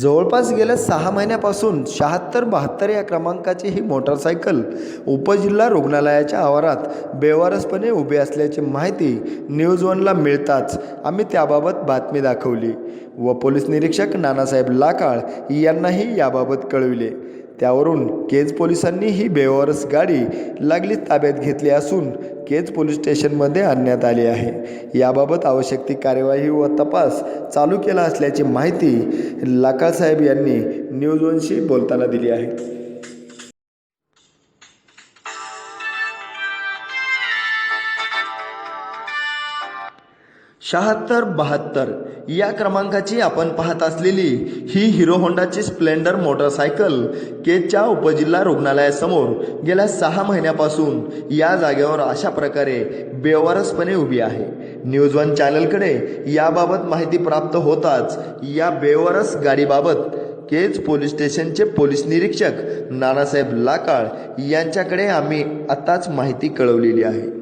जवळपास गेल्या सहा महिन्यापासून शहात्तर बहात्तर या क्रमांकाची ही मोटारसायकल उपजिल्हा रुग्णालयाच्या आवारात बेवारसपणे उभी असल्याची माहिती न्यूज वनला मिळताच आम्ही त्याबाबत बातमी दाखवली व पोलीस निरीक्षक नानासाहेब लाकाळ यांनाही याबाबत कळविले. त्यावरून केज पोलिसांनी ही बेवारस गाडी लागलीच ताब्यात घेतली असून केज पोलीस स्टेशनमध्ये आणण्यात आली आहे. याबाबत आवश्यक ती कार्यवाही व तपास चालू केला असल्याची माहिती लाकाळसाहेब यांनी न्यूज वनशी बोलताना दिली आहे. शहात्तर बहात्तर या क्रमांकाची आपण पाहत असलेली ही हिरो होंडाची स्प्लेंडर मोटरसायकल केजच्या उपजिल्हा रुग्णालयासमोर गेल्या सहा महिन्यापासून या जागेवर अशा प्रकारे बेवारसपणे उभी आहे. न्यूज वन चॅनलकडे याबाबत माहिती प्राप्त होताच या बेवारस गाडीबाबत केज पोलीस स्टेशनचे पोलीस निरीक्षक नानासाहेब लाकाळ यांच्याकडे आम्ही आत्ताच माहिती कळवलेली आहे.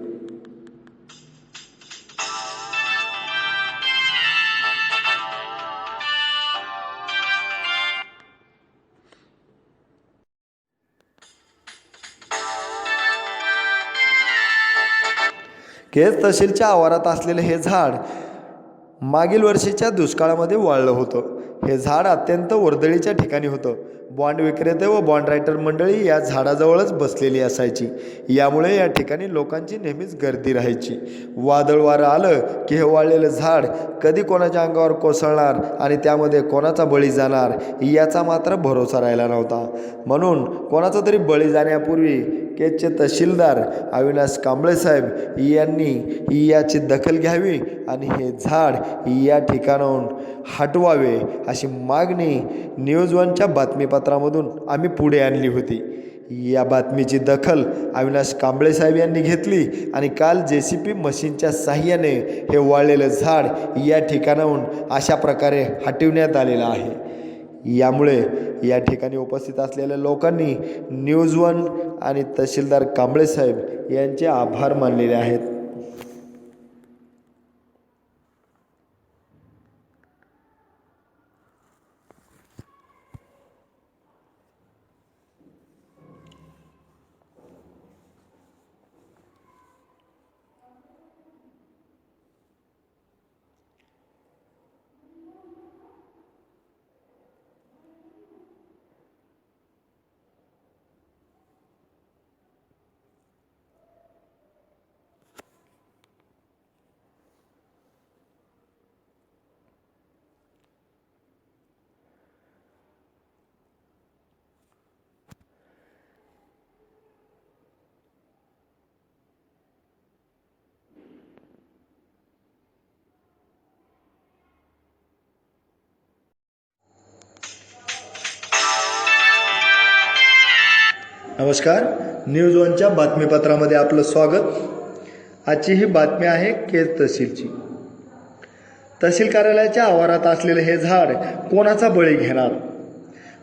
केज तहसीलच्या आवारात असलेले हे झाड मागील वर्षीच्या दुष्काळामध्ये वाळलं होतं. हे झाड अत्यंत वर्दळीच्या ठिकाणी होतं. बॉन्ड विक्रेते व बॉन्ड रायटर मंडळी या झाडाजवळच बसलेली असायची. यामुळे या ठिकाणी लोकांची नेहमीच गर्दी राहायची. वादळ वारं आलं की हे वाळलेलं झाड कधी कोणाच्या अंगावर कोसळणार आणि त्यामध्ये कोणाचा बळी जाणार याचा मात्र भरोसा राहिला नव्हता. म्हणून कोणाचा तरी बळी जाण्यापूर्वी केचे तहसीलदार अविनाश कांबळे साहेब यांनी याची दखल घ्यावी आणि हे झाड या ठिकाणाहून हटवावे अशी मागणी न्यूज वनच्या बातमीपत्रामधून आम्ही पुढे आणली होती. या बातमीची दखल अविनाश कांबळे साहेब यांनी घेतली आणि काल जे सी पी मशीनच्या साह्याने हे वाळलेलं झाड या ठिकाणाहून अशा प्रकारे हटविण्यात आलेलं आहे. यामुळे या ठिकाणी उपस्थित असलेल्या लोकांनी न्यूज वन आणि तहसीलदार कांबळे साहेब यांचे आभार मानलेले आहेत. नमस्कार. न्यूज वनच्या बातमीपत्रामध्ये आपलं स्वागत. आजची ही बातमी आहे केज तहसीलची. तहसील कार्यालयाच्या आवारात असलेलं हे झाड कोणाचा बळी घेणार?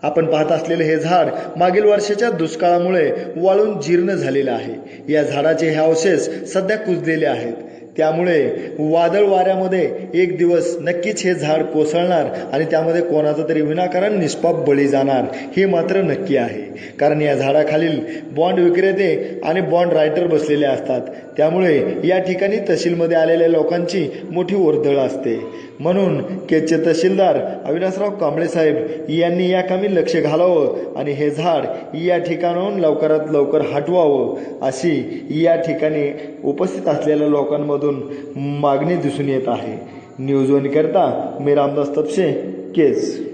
आपण पाहत असलेले हे झाड मागील वर्षाच्या दुष्काळामुळे वाळून जीर्ण झालेलं आहे. या झाडाचे हे अवशेष सध्या कुजलेले आहेत. त्यामुळे वादळ वाऱ्यामध्ये एक दिवस नक्कीच हे झाड कोसळणार आणि त्यामध्ये कोणाचं तरी विनाकारण निष्पाप बळी जाणार हे मात्र नक्की आहे. कारण या झाडाखालील बॉन्ड विक्रेते आणि बॉन्ड रायटर बसलेले असतात. त्यामुळे या ठिकाणी तहसीलमध्ये आलेल्या लोकांची मोठी वर्दळ असते. म्हणून केचे तहसीलदार अविनाशराव कांबळे साहेब यांनी या कामी लक्ष घालावं आणि हे झाड या ठिकाणाहून लवकरात लवकर हटवावं अशी या ठिकाणी उपस्थित असलेल्या लोकांमधून मागणी दिसून येत आहे. न्यूज वन करता मी रामदास तपसे केज.